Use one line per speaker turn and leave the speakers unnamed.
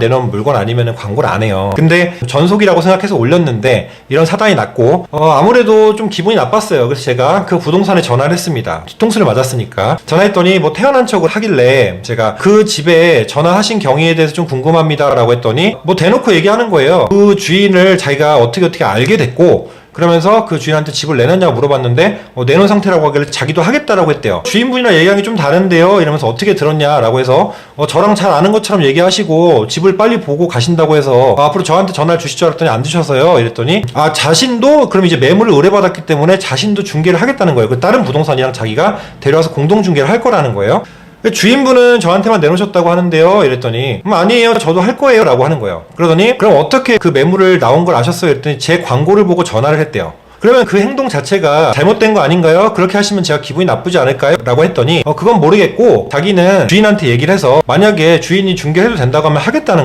내놓은 물건 아니면 광고를 안 해요. 근데 전속이라고 생각해서 올렸는데 이런 사단이 났고 어, 아무래도 좀 기분이 나빴어요. 그래서 제가 그 부동산에 전화를 했습니다. 뒤통수를 맞았으니까 전화했더니 뭐 태어난 척을 하길래 제가 그 집에 전화하신 경위에 대해서 좀 궁금합니다라고 했더니 뭐 대놓고 얘기하는 거예요. 그 주인을 자기가 어떻게 어떻게 알게 됐고 그러면서 그 주인한테 집을 내놨냐고 물어봤는데 어, 내놓은 상태라고 하길래 자기도 하겠다라고 했대요. 주인분이랑 얘기하기 좀 다른데요. 이러면서 어떻게 들었냐라고 해서 어, 저랑 잘 아는 것처럼 얘기하시고 집을 빨리 보고 가신다고 해서 어, 앞으로 저한테 전화를 주실 줄 알았더니 안 주셔서요. 이랬더니 아 자신도 그럼 이제 매물을 의뢰받았기 때문에 자신도 중개를 하겠다는 거예요. 그 다른 부동산이랑 자기가 데려와서 공동 중개를 할 거라는 거예요. 주인분은 저한테만 내놓으셨다고 하는데요. 이랬더니 음, 아니에요. 저도 할 거예요. 라고 하는 거예요. 그러더니 그럼 어떻게 그 매물을 나온 걸 아셨어요? 이랬더니 제 광고를 보고 전화를 했대요. 그러면 그 행동 자체가 잘못된 거 아닌가요? 그렇게 하시면 제가 기분이 나쁘지 않을까요? 라고 했더니 어, 그건 모르겠고 자기는 주인한테 얘기를 해서 만약에 주인이 중개해도 된다고 하면 하겠다는